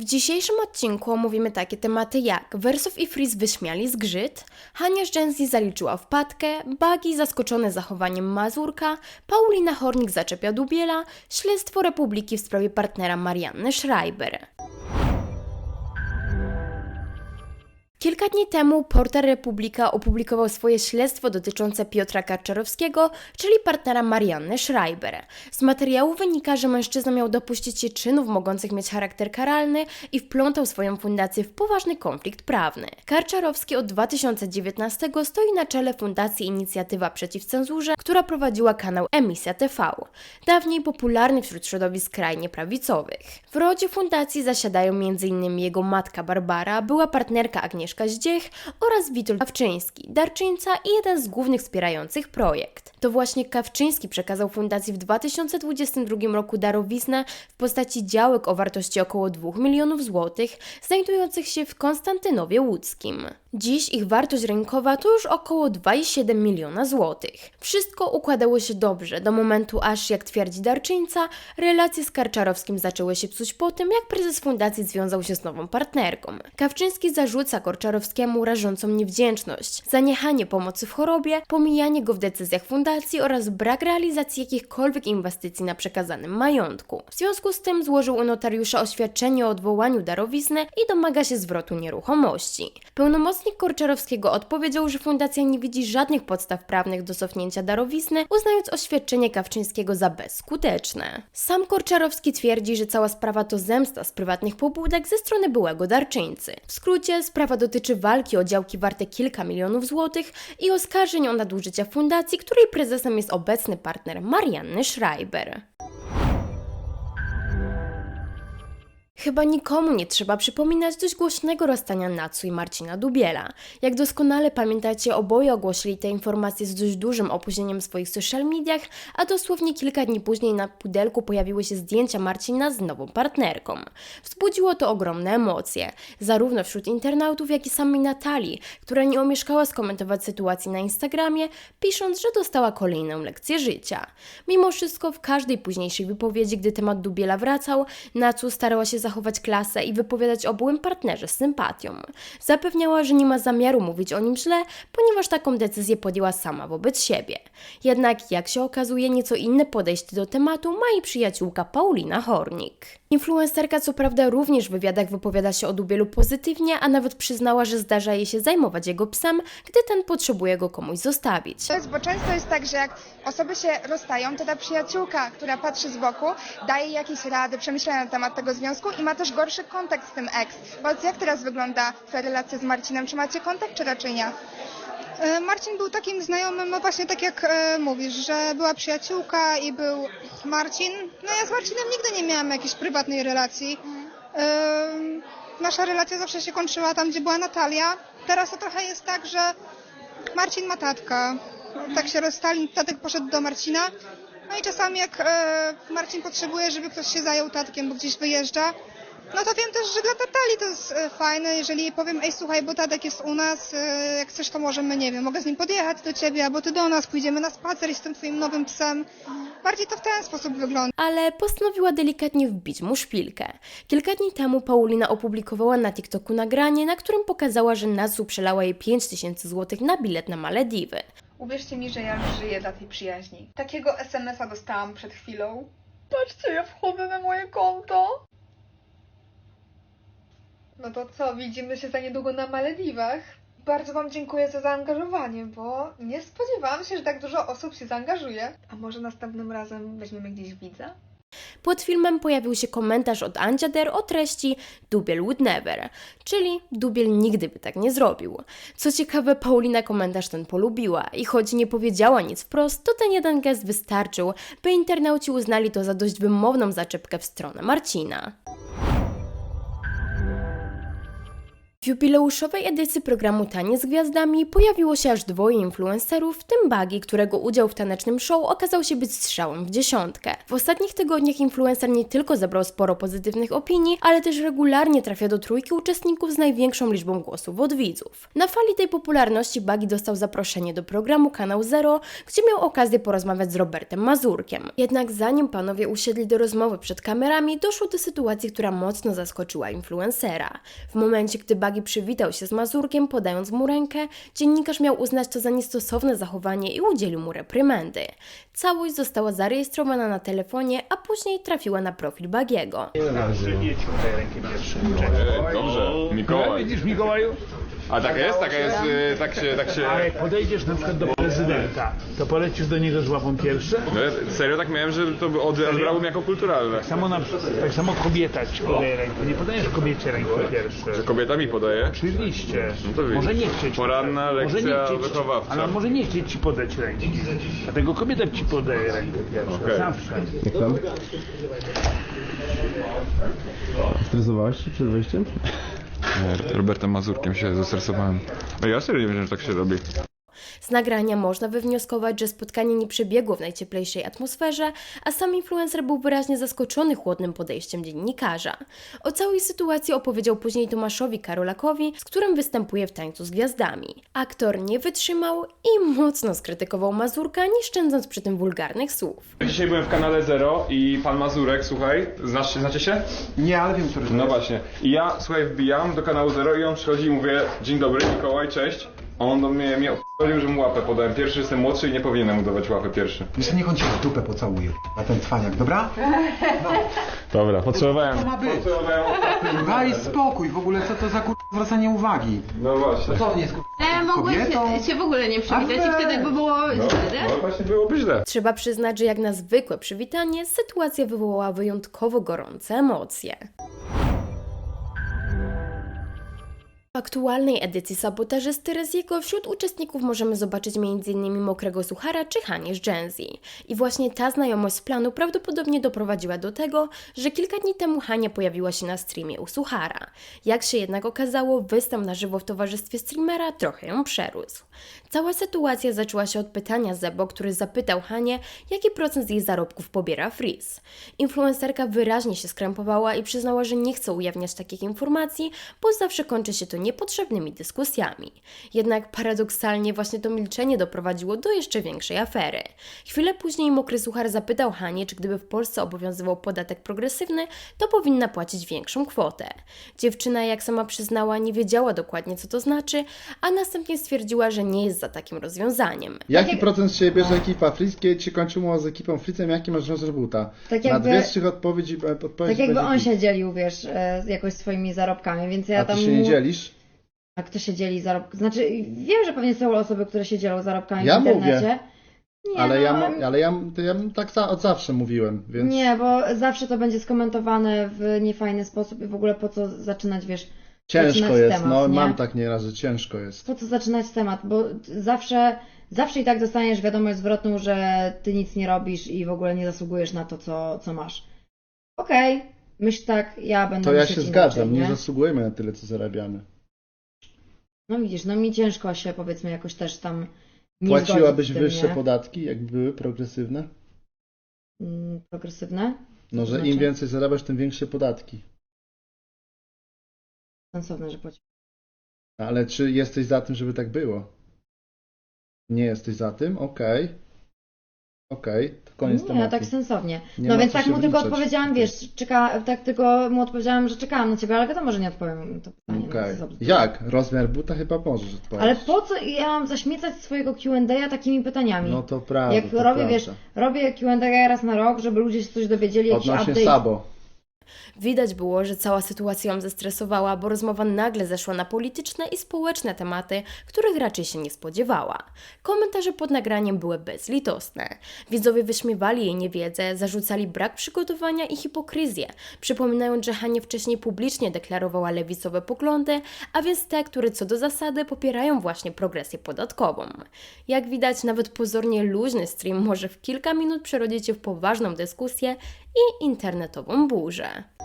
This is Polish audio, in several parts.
W dzisiejszym odcinku omówimy takie tematy jak Wersow i Frizz wyśmiali zgrzyt, Hania Szczęsny zaliczyła wpadkę, Bagi zaskoczone zachowaniem Mazurka, Paulina Hornik zaczepia Dubiela, śledztwo Republiki w sprawie partnera Marianny Schreiber. Kilka dni temu portal Republika opublikował swoje śledztwo dotyczące Piotra Karczarowskiego, czyli partnera Marianny Schreiber. Z materiału wynika, że mężczyzna miał dopuścić się czynów mogących mieć charakter karalny i wplątał swoją fundację w poważny konflikt prawny. Karczarowski od 2019 stoi na czele Fundacji Inicjatywa Przeciw Cenzurze, która prowadziła kanał Emisja TV, dawniej popularny wśród środowisk skrajnie prawicowych. W rodzie fundacji zasiadają m.in. jego matka Barbara, była partnerka Agnieszka Zdziech oraz Witold Kawczyński, darczyńca i jeden z głównych wspierających projekt. To właśnie Kawczyński przekazał fundacji w 2022 roku darowiznę w postaci działek o wartości około 2 milionów złotych, znajdujących się w Konstantynowie Łódzkim. Dziś ich wartość rynkowa to już około 2,7 miliona złotych. Wszystko układało się dobrze, do momentu aż, jak twierdzi darczyńca, relacje z Karczarowskim zaczęły się psuć po tym, jak prezes fundacji związał się z nową partnerką. Kawczyński zarzuca Korczarowskiemu rażącą niewdzięczność, zaniechanie pomocy w chorobie, pomijanie go w decyzjach fundacji oraz brak realizacji jakichkolwiek inwestycji na przekazanym majątku. W związku z tym złożył u notariusza oświadczenie o odwołaniu darowizny i domaga się zwrotu nieruchomości. Pełnomocnik Korczarowskiego odpowiedział, że fundacja nie widzi żadnych podstaw prawnych do cofnięcia darowizny, uznając oświadczenie Kawczyńskiego za bezskuteczne. Sam Korczarowski twierdzi, że cała sprawa to zemsta z prywatnych pobudek ze strony byłego darczyńcy. W skrócie, sprawa dotyczy walki o działki warte kilka milionów złotych i oskarżeń o nadużycia fundacji, której prezesem jest obecny partner Marianny Schreiber. Chyba nikomu nie trzeba przypominać dość głośnego rozstania Natsu i Marcina Dubiela. Jak doskonale pamiętacie, oboje ogłosili te informacje z dość dużym opóźnieniem w swoich social mediach, a dosłownie kilka dni później na pudelku pojawiły się zdjęcia Marcina z nową partnerką. Wzbudziło to ogromne emocje, zarówno wśród internautów, jak i samej Natalii, która nie omieszkała skomentować sytuacji na Instagramie, pisząc, że dostała kolejną lekcję życia. Mimo wszystko w każdej późniejszej wypowiedzi, gdy temat Dubiela wracał, Natsu starała się zachować klasę i wypowiadać o byłym partnerze z sympatią. Zapewniała, że nie ma zamiaru mówić o nim źle, ponieważ taką decyzję podjęła sama wobec siebie. Jednak, jak się okazuje, nieco inne podejście do tematu ma jej przyjaciółka Paulina Hornik. Influencerka co prawda również w wywiadach wypowiada się o Dubielu pozytywnie, a nawet przyznała, że zdarza jej się zajmować jego psem, gdy ten potrzebuje go komuś zostawić. To jest, bo często jest tak, że jak osoby się rozstają, to ta przyjaciółka, która patrzy z boku, daje jakieś rady, przemyślenia na temat tego związku i ma też gorszy kontakt z tym ex. Powiedz, jak teraz wygląda twoja relacja z Marcinem? Czy macie kontakt, czy raczej nie? E, Marcin był takim znajomym, no właśnie tak jak e, mówisz, że była przyjaciółka i był Marcin. No ja z Marcinem nigdy nie miałam jakiejś prywatnej relacji. E, nasza relacja zawsze się kończyła tam, gdzie była Natalia. Teraz to trochę jest tak, że Marcin ma tatka. Tak się rozstali, tatek poszedł do Marcina. No i czasami jak Marcin potrzebuje, żeby ktoś się zajął tatkiem, bo gdzieś wyjeżdża, no to wiem też, że dla Natalii to jest e, fajne, jeżeli jej powiem, ej słuchaj, bo Tadek jest u nas, e, jak chcesz to możemy, nie wiem, mogę z nim podjechać do ciebie, albo ty do nas, pójdziemy na spacer i z tym twoim nowym psem. Bardziej to w ten sposób wygląda. ale postanowiła delikatnie wbić mu szpilkę. Kilka dni temu Paulina opublikowała na TikToku nagranie, na którym pokazała, że Natsu przelała jej 5000 zł na bilet na Malediwy. Uwierzcie mi, że ja żyję dla tej przyjaźni. Takiego SMS-a dostałam przed chwilą. Patrzcie, ja wchodzę na moje konto. No to co, widzimy się za niedługo na Malediwach. Bardzo Wam dziękuję za zaangażowanie, bo nie spodziewałam się, że tak dużo osób się zaangażuje. A może następnym razem weźmiemy gdzieś widza? Pod filmem pojawił się komentarz od Andziader o treści Dubiel would never, czyli Dubiel nigdy by tak nie zrobił. Co ciekawe, Paulina komentarz ten polubiła i choć nie powiedziała nic wprost, to ten jeden gest wystarczył, by internauci uznali to za dość wymowną zaczepkę w stronę Marcina. W jubileuszowej edycji programu Tanie z Gwiazdami pojawiło się aż dwoje influencerów, w tym Bagi, którego udział w tanecznym show okazał się być strzałem w dziesiątkę. W ostatnich tygodniach influencer nie tylko zebrał sporo pozytywnych opinii, ale też regularnie trafia do trójki uczestników z największą liczbą głosów od widzów. Na fali tej popularności Bagi dostał zaproszenie do programu Kanał Zero, gdzie miał okazję porozmawiać z Robertem Mazurkiem. Jednak zanim panowie usiedli do rozmowy przed kamerami, doszło do sytuacji, która mocno zaskoczyła influencera. W momencie, gdy Bagi przywitał się z Mazurkiem, podając mu rękę, dziennikarz miał uznać to za niestosowne zachowanie i udzielił mu reprymendy. Całość została zarejestrowana na telefonie, a później trafiła na profil Bagiego. Dobrze, Mikołaj. widzisz Mikołaju? A tak jest? Taka jest, y, tak się, tak się... A jak podejdziesz na przykład do prezydenta, to polecisz do niego z łapą pierwsze? No, ja serio tak miałem, że to by od- odebrałbym jako kulturalne. Samo na, tak samo kobieta ci podaje rękę. Nie podajesz kobiecie rękę pierwsze. Że kobieta mi podaje. Oczywiście. No to widzisz. może nie chcieć. Poranna Może nie lekcja chcieć- wychowawcza. Ale może nie chcieć ci podać ręki. Dlatego kobieta ci podaje rękę pierwsze. Okej. Zawsze. Jak tam? Stresowałeś się przed wejściem? Robertem Mazurkiem się zestresowałem. Ja serio nie wiem, że tak się robi. Z nagrania można wywnioskować, że spotkanie nie przebiegło w najcieplejszej atmosferze, a sam influencer był wyraźnie zaskoczony chłodnym podejściem dziennikarza. O całej sytuacji opowiedział później Tomaszowi Karolakowi, z którym występuje w Tańcu z Gwiazdami. Aktor nie wytrzymał i mocno skrytykował Mazurka, nie szczędząc przy tym wulgarnych słów. Dzisiaj byłem w kanale Zero i pan Mazurek, słuchaj, znasz się, znacie się? Nie, ale wiem, który to No jest. właśnie. I ja, słuchaj, wbijam do kanału Zero i on przychodzi i mówię Dzień dobry, Mikołaj, cześć. On do mnie, mnie powiedział, że mu łapę podałem. Pierwszy jestem młodszy i nie powinienem mu dawać łapy pierwszy. Jeszcze niech on cię w dupę pocałuje, a ten cwaniak, dobra? Dobra, potrzebowałem. To ma być. Potrzebowałem Daj spokój, w ogóle co to za kur... zwracanie uwagi? No właśnie. Co on jest kur... Ja mogłem Kobietą? się, się w ogóle nie przywitać i wtedy by było No, źle, no właśnie byłoby źle. Trzeba przyznać, że jak na zwykłe przywitanie, sytuacja wywołała wyjątkowo gorące emocje. W aktualnej edycji sabotażysty Reziego wśród uczestników możemy zobaczyć m.in. Mokrego Suchara czy Hanie z Gen Z. I właśnie ta znajomość planu prawdopodobnie doprowadziła do tego, że kilka dni temu Hania pojawiła się na streamie u Suchara. Jak się jednak okazało, występ na żywo w towarzystwie streamera trochę ją przerósł. Cała sytuacja zaczęła się od pytania Zebo, który zapytał Hanię, jaki procent z jej zarobków pobiera Freeze. Influencerka wyraźnie się skrępowała i przyznała, że nie chce ujawniać takich informacji, bo zawsze kończy się to niepotrzebnymi dyskusjami. Jednak paradoksalnie właśnie to milczenie doprowadziło do jeszcze większej afery. Chwilę później Mokry Suchar zapytał Hanię, czy gdyby w Polsce obowiązywał podatek progresywny, to powinna płacić większą kwotę. Dziewczyna, jak sama przyznała, nie wiedziała dokładnie, co to znaczy, a następnie stwierdziła, że nie jest za takim rozwiązaniem. Jaki procent z ciebie bierze ekipa Fritz? Kiedy ci kończy umowa z ekipą Fritzem, jaki masz rozmiar buta? Tak Na dwie z trzech odpowiedzi, e, odpowiedzi Tak jakby on się dzielił, wiesz, e, jakoś swoimi zarobkami, więc ja A ty tam... się nie mu- dzielisz? Kto się dzieli zarobkami? Znaczy, wiem, że pewnie są osoby, które się dzielą zarobkami Ja w internecie. mówię. Nie, Ale no, ja, ale ja, to ja tak za, od zawsze mówiłem, więc... Nie, bo zawsze to będzie skomentowane w niefajny sposób i w ogóle po co zaczynać, wiesz, Ciężko jest, temat, no nie? mam tak nieraz, że ciężko jest. po co zaczynać temat, bo zawsze, zawsze i tak dostaniesz wiadomość zwrotną, że ty nic nie robisz i w ogóle nie zasługujesz na to, co, co masz. Okej, myśl tak, ja będę To ja się inaczej, zgadzam, nie nie? zasługujemy na tyle, co zarabiamy. No widzisz, no mi ciężko się powiedzmy jakoś też tam nie Płaciłabyś zgodzić z tym, wyższe nie? podatki, jakby były progresywne? Mm, Progresywne? No, że Znaczy? im więcej zarabiasz, tym większe podatki. Sensowne, że płaci. Ale czy jesteś za tym, żeby tak było? Nie jesteś za tym? Okej. Okej, to koniec nie, tematu. tak sensownie. Nie no więc tak mu tylko wliczać odpowiedziałam, wiesz, czeka, tak tylko mu odpowiedziałam, że czekałam na ciebie, ale wiadomo, że nie odpowiem to pytanie. no, za- Jak? Rozmiar buta chyba możesz odpowiedzieć. Ale po co ja mam zaśmiecać swojego Q&A takimi pytaniami? No to prawda. Jak to robię, prawda. wiesz, robię Q&A raz na rok, żeby ludzie się coś dowiedzieli, jakiś Odnośnie update. Sabo. Widać było, że cała sytuacja ją zestresowała, bo rozmowa nagle zeszła na polityczne i społeczne tematy, których raczej się nie spodziewała. Komentarze pod nagraniem były bezlitosne. Widzowie wyśmiewali jej niewiedzę, zarzucali brak przygotowania i hipokryzję, przypominając, że Hania wcześniej publicznie deklarowała lewicowe poglądy, a więc te, które co do zasady popierają właśnie progresję podatkową. Jak widać, nawet pozornie luźny stream może w kilka minut przerodzić się w poważną dyskusję i internetową burzę.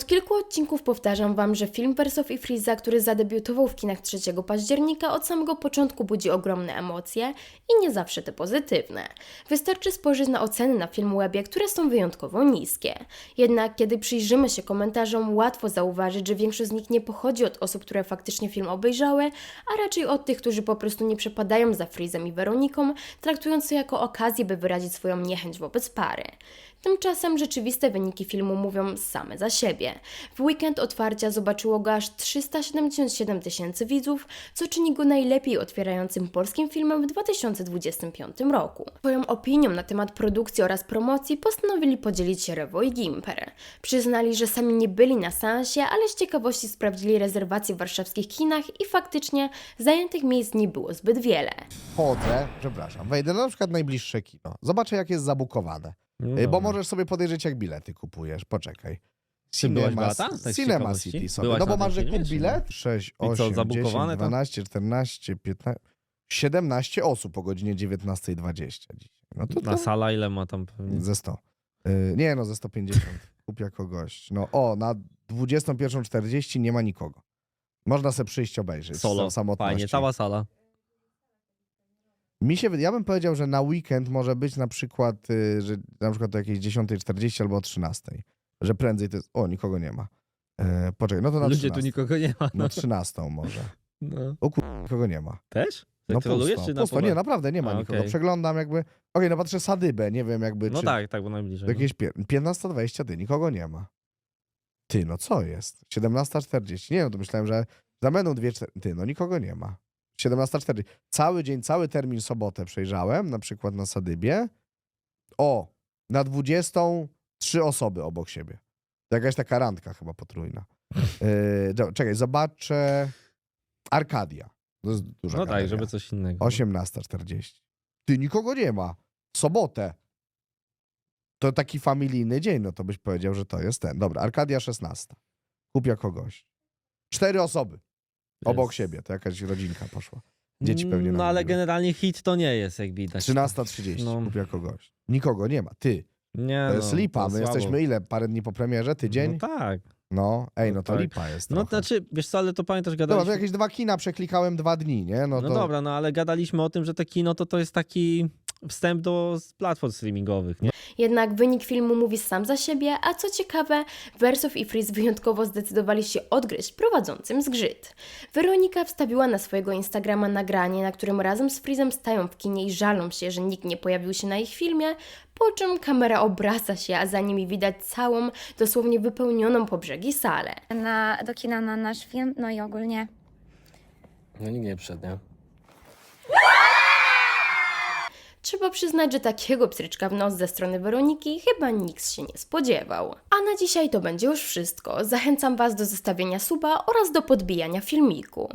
Od kilku odcinków powtarzam Wam, że film Wersow i Friza, który zadebiutował w kinach 3 października, od samego początku budzi ogromne emocje i nie zawsze te pozytywne. Wystarczy spojrzeć na oceny na Filmwebie, które są wyjątkowo niskie. Jednak kiedy przyjrzymy się komentarzom, łatwo zauważyć, że większość z nich nie pochodzi od osób, które faktycznie film obejrzały, a raczej od tych, którzy po prostu nie przepadają za Frizem i Weroniką, traktując to jako okazję, by wyrazić swoją niechęć wobec pary. Tymczasem rzeczywiste wyniki filmu mówią same za siebie. W weekend otwarcia zobaczyło go aż 377 tysięcy widzów, co czyni go najlepiej otwierającym polskim filmem w 2025 roku. Swoją opinią na temat produkcji oraz promocji postanowili podzielić się Rewo i Gimper. Przyznali, że sami nie byli na seansie, ale z ciekawości sprawdzili rezerwacje w warszawskich kinach i faktycznie zajętych miejsc nie było zbyt wiele. Chodzę, przepraszam, wejdę na przykład najbliższe kino. Zobaczę, jak jest zabukowane. Y, Bo możesz sobie podejrzeć, jak bilety kupujesz. Poczekaj. Byłaś, Cinema, Beata? Tak z Cinema ciekawości? City sobie. Byłaś No bo na masz, że kup czy nie? bilet. 6, I co, 8, 10, zabukowane to? 12, 14, 15, 17 osób o godzinie 19.20 dzisiaj. No to, A to sala ile ma tam pewnie? ze 100. Y, nie no, ze 150. Kup jako gość. No o, na 21.40 nie ma nikogo. Można sobie przyjść obejrzeć. Solo, z samotności. fajnie, cała sala. Mi się, ja bym powiedział, że na weekend może być na przykład, y, że na przykład o jakieś 10.40 albo o 13.00. Że prędzej to jest, o, nikogo nie ma. E, poczekaj, no to na Ludzie 13. tu nikogo nie ma. Na 13 może. No. O kur... nikogo nie ma. Też? No Trolujesz pusto, czy na pusto. Nie, naprawdę nie ma A, nikogo. okej. Przeglądam jakby, okej, no patrzę sadybę, nie wiem jakby, No czy tak, tak, bo najbliżej. jakieś pie... 15.20, ty, nikogo nie ma. Ty, no co jest? 17.40, nie no, to myślałem, że za będą dwie, cztery- ty, no nikogo nie ma. 17.40. Cały dzień, cały termin sobotę przejrzałem, na przykład na Sadybie. O, na 20 trzy osoby obok siebie. To jakaś taka randka chyba potrójna. Yy, czekaj, zobaczę. Arkadia. To jest duża No galeria. żeby coś innego. 18.40. Ty, nikogo nie ma. Sobotę. To taki familijny dzień, no to byś powiedział, że to jest ten. Dobra, Arkadia 16. Kup jako gość. Cztery osoby obok siebie. To jakaś rodzinka poszła. Dzieci pewnie No ale generalnie hit to nie jest, jak widać. 13.30. No. Kup jako gość. Nikogo nie ma. Ty. Nie, To jest no, lipa. to My słabo. jesteśmy ile? Parę dni po premierze? Tydzień? No tak. No, ej, no No to tak. lipa jest No trochę. znaczy, wiesz co, ale to pamiętasz, Dobra, gadaliśmy... to jakieś dwa kina przeklikałem dwa dni, nie? No, No to... dobra, no ale gadaliśmy o tym, że te kino to, to jest taki wstęp do platform streamingowych, nie? Jednak wynik filmu mówi sam za siebie, a co ciekawe, Wersow i Frizz wyjątkowo zdecydowali się odgryźć prowadzącym zgrzyt. Weronika wstawiła na swojego Instagrama nagranie, na którym razem z Frizzem stają w kinie i żalą się, że nikt nie pojawił się na ich filmie, po czym kamera obraca się, a za nimi widać całą, dosłownie wypełnioną po brzegi salę. na, do kina na nasz film, no i ogólnie No nikt nie przyszedł, nie? Trzeba przyznać, że takiego pstryczka w nos ze strony Weroniki chyba nikt się nie spodziewał. A na dzisiaj to będzie już wszystko. Zachęcam Was do zostawienia suba oraz do podbijania filmiku.